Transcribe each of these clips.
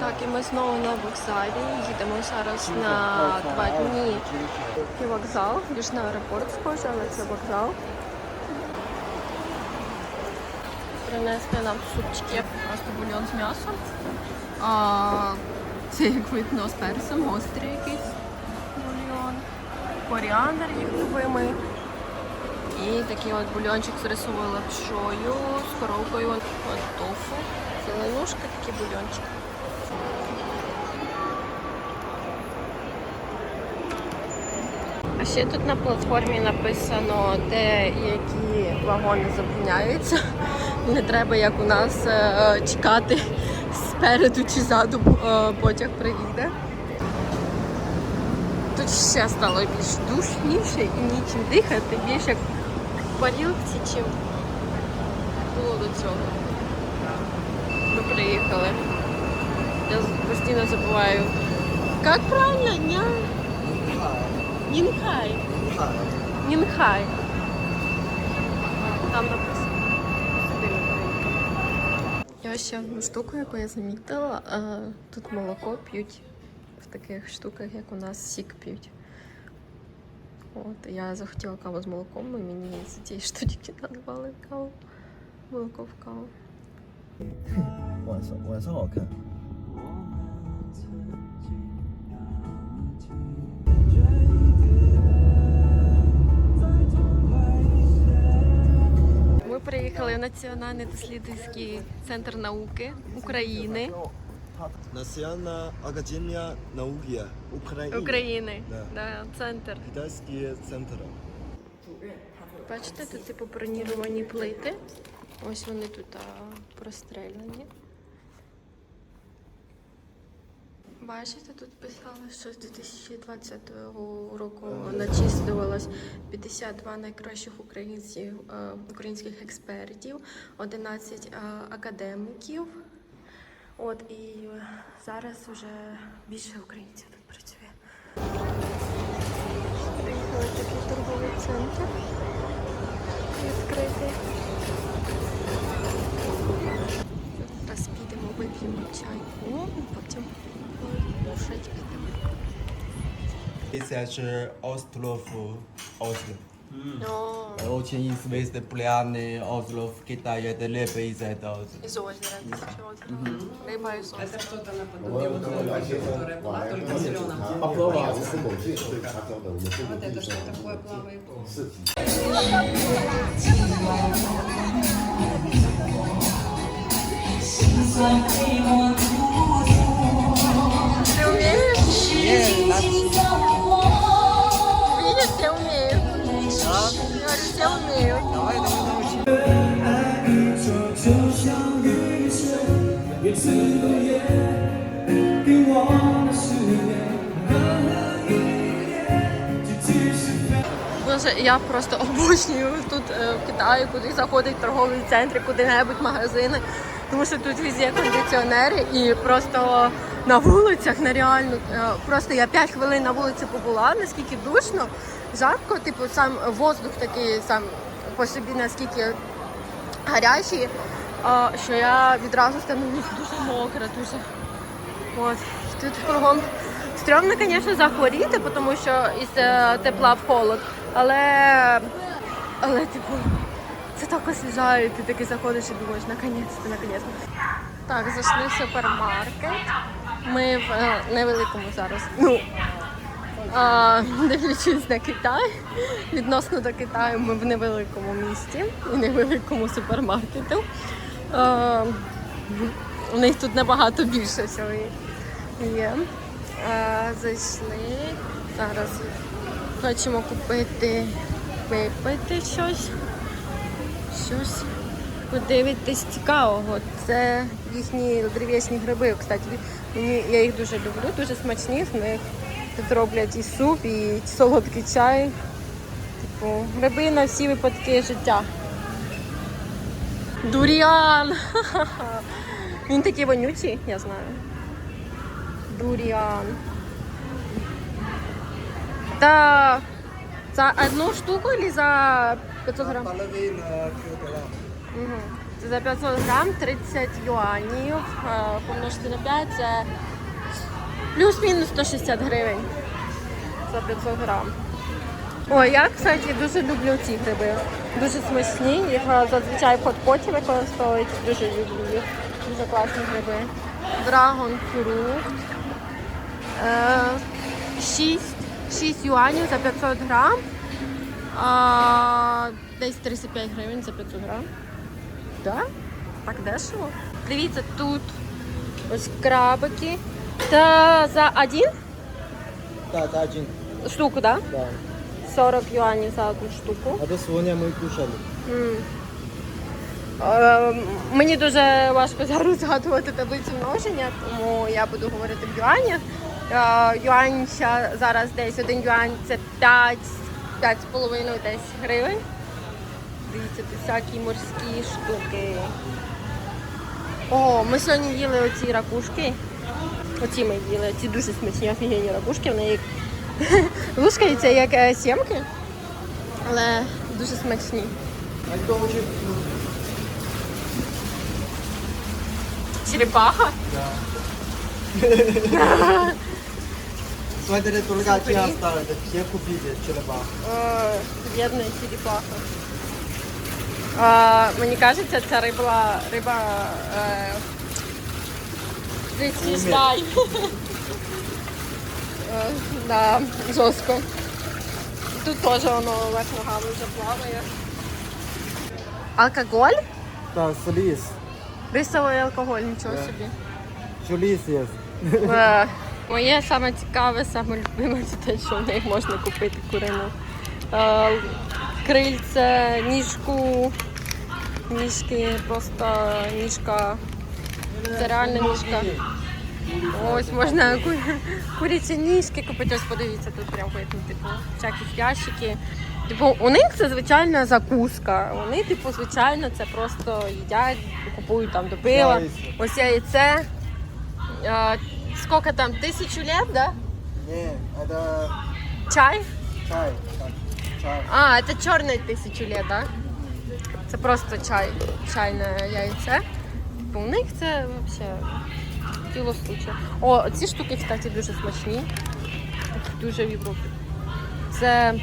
Так, і ми знову на вокзалі. Їдемо зараз на два дні. І вокзал, більш на аеропорт схоже, але це вокзал. Принесли нам супчики, просто бульйон з м'ясом. А, це як видно з перцем, гострий якийсь бульйон. Коріандр їх любимий. І такий от бульйончик з рисовою лапшою, з коровкою, от тофу. Зеленушка, такий бульйончик. А ще тут на платформі написано, де які вагони зупиняються. Не треба, як у нас, е, чекати спереду чи ззаду е, потяг приїде. Тут ще стало більш душніше і нічим дихати, більш як в парілці, чим було до цього. Ми приїхали. Я постійно забуваю. Як правильно? Ня? Нінхай. Нінхай. Там написано. Сюди ми приїхали. І ось ще одну штуку, яку я замітила. а, Тут молоко п'ють в таких штуках, як у нас сік п'ють. От, я захотіла каву з молоком, і мені з цієї штучки назвали каву. Молоко в каву. Приїхали в Національний дослідницький центр науки України. Національна академія науки України. України. Да. Да, центр. Китайський центр. Бачите, тут типу броніровані плити. Ось вони тут а, Бачите, тут писали, що з 2020 року начислювалось 52 найкращих українців, е, українських експертів, 11 е, академіків. От і зараз вже більше українців тут працює. Приїхали такий торговий центр відкритий. Зараз підемо, вип'ємо чайку, потім лошадька Ese și Ostrov Oslo. No. Очень известный пляны Ослов Китай, это лепо из этого. Из озера, тысячи озера. Рыба из озера. Это что-то наподобие вот рыбы, которая была только зеленым. Поплавал. Вот это что такое плавает? Seems like they want вмієш? Видиш, я. Я я просто обожнюю тут е, в Китаї, куди заходить торговий центр, куди-небудь магазини. Тому що тут везде кондиціонери і просто на вулицях нереально. е, Просто я 5 хвилин на вулиці побула, наскільки душно, жарко, типу сам воздух такий сам по собі наскільки гарячий, що я відразу становлюсь дуже мокра, дуже. От. Тут кругом стрьомно, звісно, захворіти, тому що із е, тепла в холод. Але, але типу, це так освіжає, ти таки заходиш і думаєш, наконець-то, наконець-то. Так, зайшли в супермаркет. Ми в е, невеликому зараз. Ну, а, дивлячись на Китай, відносно до Китаю, ми в невеликому місті і невеликому супермаркету. А, у них тут набагато більше всього є. А, зайшли. Зараз хочемо купити, випити щось. Щось подивитись цікавого. Це їхні древесні гриби. Кстати, мені, я їх дуже люблю, дуже смачні. З них тут роблять і суп, і солодкий чай. Типу, гриби на всі випадки життя. Дуріан! Він такий вонючий, я знаю. Дуріан. Та за одну штуку или за 500 грамм? Половина килограмм. Угу. За 500 грам 30 юанів. е, Помножити на 5 це плюс-мінус 160 гривень за 500 грам. Ой, я, кстати, дуже люблю ці гриби. Дуже смачні. Їх е, зазвичай в хот-поті використовують. Дуже люблю їх. Дуже класні гриби. Драгон фрукт. Е, 6, 6 юанів за 500 грам. Десь 35 гривень за 500 грам. Да? Так дешево. Дивіться, тут ось крабики. Та за один Да, это один. штуку, да? Да. 40 юанів за одну штуку. Это сегодня мы кушали. М. Е, Мені дуже важко зараз згадувати таблицю множення, тому я буду говорити в юанях. Е, Юань ща- зараз десь один юань це 5, 5,5 десь гривень. Дивіться, тут всякі морські штуки. О, ми сьогодні їли оці ракушки. Оці ми їли, ці дуже смачні офігенні ракушки. Вони як лускаються як е, сімки, але дуже смачні. Черепаха? Смотри, только осталось. Это все купили черепа. Е, Бідна черепаха. Е, мені кажеться, ця риба риба е. Е, да, жорстко. Тут теж воно вверх ногами вже плаває. Алкоголь? Да, слиз. Рисовий алкоголь, нічого Да. собі. Жулис есть. Е, Моє саме цікаве, саме любиме це те, що в них можна купити курину. Крильце, ніжку, ніжки, просто ніжка. Це реальна ніжка. Ось можна ку- курячі ніжки купити. Ось подивіться, тут прям видно, типу, всякі ящики. Типу, у них це звичайна закуска. Вони, типу, звичайно, це просто їдять, купують там до пива. Ось яйце. А, сколько там? Тысячу лет, да? Не, это Чай? чай. А, це чорний тисячу лет, да? Це просто чай, чайне яйце. Типу, у них це взагалі тіло случая. О, ці штуки, кстати, дуже смачні. Дуже в Європі. Це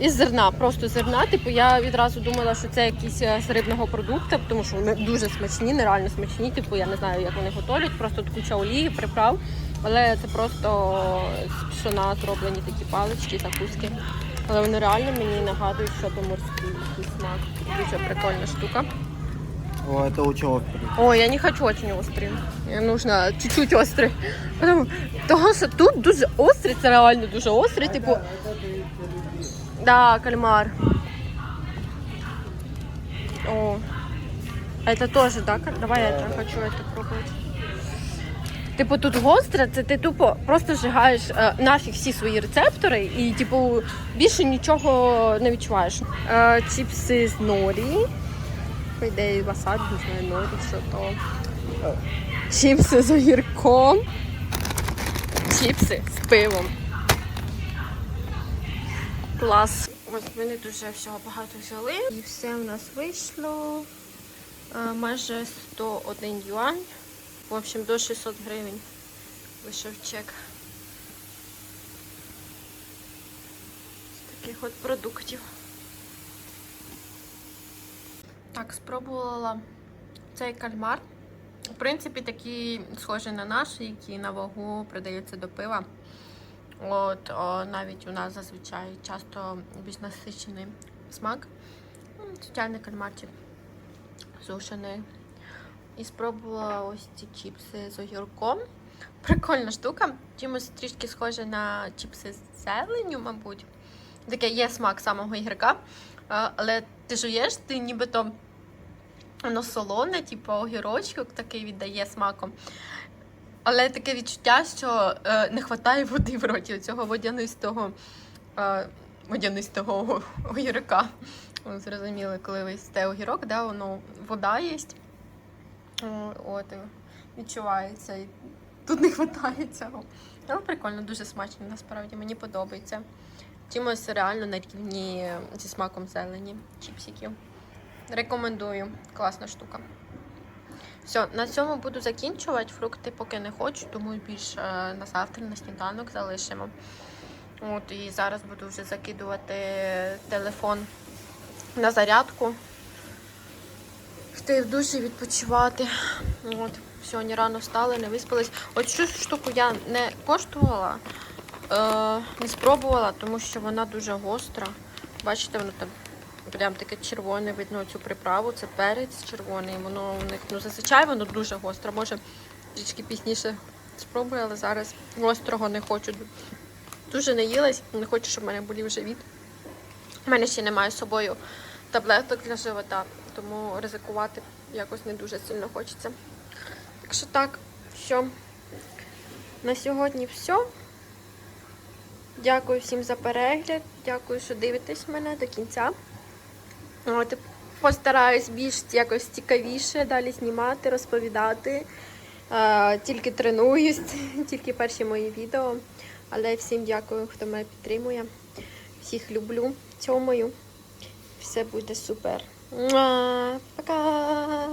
із зерна, просто зерна. Типу, я відразу думала, що це якісь е, з рибного продукту, тому що вони дуже смачні, нереально смачні. Типу, я не знаю, як вони готують, просто тут куча олії, приправ. Але це просто з пшона зроблені такі палички, закуски. Але вони реально мені нагадують, що то морський смак. Дуже прикольна штука. О, это очень острый. Ой, я не хочу очень острый. Мне нужно чуть-чуть острый. Потому того, що тут дуже острий, це реально дуже острий, типу. Это, это ты- ты любишь. Да, кальмар. О. А это тоже, да? каль- Давай я это хочу это пробовать. Типу тут гостре, це ти тупо просто зжигаєш е, нафіг всі свої рецептори і, типу, більше нічого не відчуваєш. Е, чіпси з норі. По ідеї васабі, не знаю, що то. Чіпси з огірком. Чіпси з пивом. Клас. Ось ми не дуже всього багато взяли. І все в нас вийшло. е, Майже 101 юань. В общем, до 600 гривень вийшов чек. З таких от продуктів. Так, спробувала цей кальмар. В принципі, такий схожий на наш, який на вагу продається до пива. От о, навіть у нас зазвичай часто більш насичений смак. Ну, Звичайний кальмарчик сушений. І спробувала ось ці чіпси з огірком. Прикольна штука. Чимось трішки схоже на чіпси з зеленню, мабуть. Таке є смак самого огірка. А, Але ти жуєш, ти нібито воно солоне, типу огірочок такий віддає смаком. Але таке відчуття, що е, не вистачає води в роті цього водянистого, е, водянистого огірка. Ви Зрозуміли, коли ви їсте огірок, да, воно вода є. От, відчувається. І тут не вистачає цього. Але прикольно, дуже смачно, насправді, мені подобається. Чимось реально на рівні зі смаком зелені чіпсиків. Рекомендую. Класна штука. Все, на цьому буду закінчувати. Фрукти поки не хочу, тому більш е, на завтра на сніданок залишимо. От, і зараз буду вже закидувати телефон на зарядку. Йти в душі відпочивати. От, сьогодні рано встали, не виспались. От цю штуку я не коштувала, е, не спробувала, тому що вона дуже гостра. Бачите, воно там прям таке червоне, видно цю приправу, це перець червоний. Воно у них ну зазвичай воно дуже гостре. Може трішки пізніше спробую, але зараз гострого не хочу. Дуже наїлась, не хочу, щоб в мене болів живіт. У мене ще немає з собою таблеток для живота, тому ризикувати якось не дуже сильно хочеться. Так що так, що на сьогодні все. Дякую всім за перегляд. Дякую, що дивитесь мене до кінця. От, постараюсь більш якось цікавіше далі знімати, розповідати. Е, тільки тренуюсь, тільки перші мої відео. Але всім дякую, хто мене підтримує. Всіх люблю, цьомою. Все буде супер. Пока!